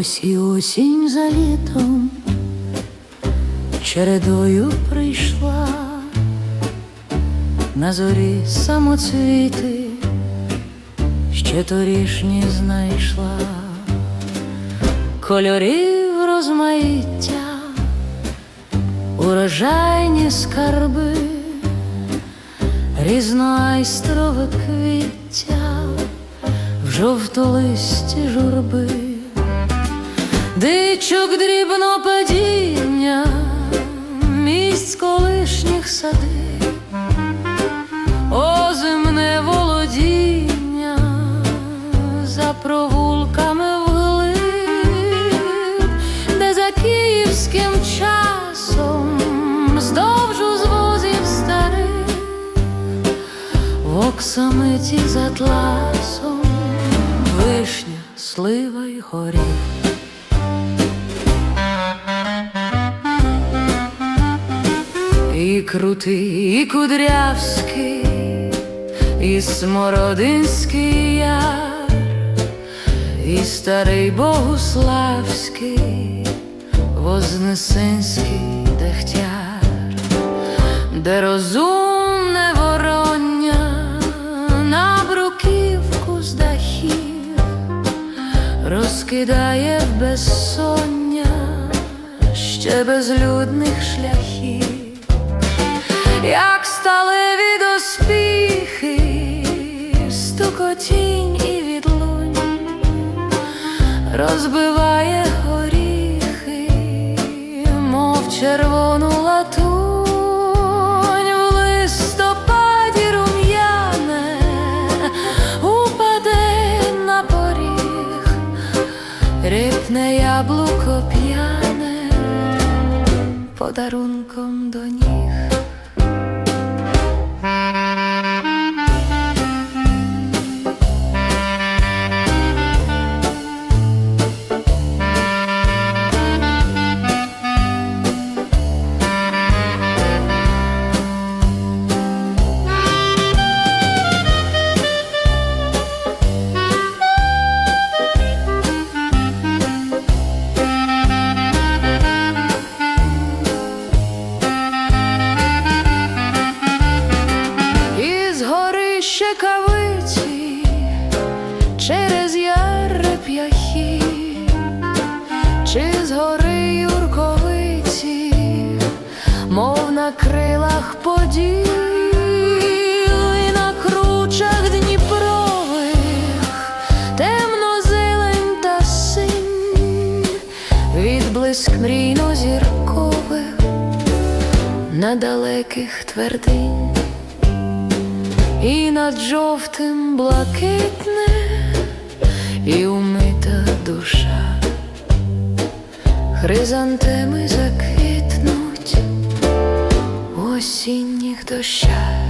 Ось і осінь за літом чередою прийшла, на зорі самоцвіти, ще торішні знайшла, кольорів розмаїття, урожайні скарби, різноайстрове квіття в жовтолисті журби. Дичок дрібно падіння місць колишніх сади, озимне володіння за провулками вглиб, де за київським часом здовж узвозів старих в оксамиті з атласом вишня, слива й горіх. Крутий, і кудрявський, і смородинський яр, і старий богуславський, вознесенський дегтяр, де розумне вороння на бруківку з дахів розкидає в безсоння ще безлюдних шляхів як сталеві доспіхи, стукотінь і відлунь, розбиває горіхи, мов червону латунь листопаді рум'яне упаде на поріг, рипне яблуко п'яне подарунком до ніг. Яр чи з гори юрковиці, мов на крилах поділ і на кручах Дніпрових, темно зелень та синь, відблиск мрійно зіркових на далеких твердинь. І над жовтим блакитне, і умита хризантеми заквітнуть у осінніх дощах.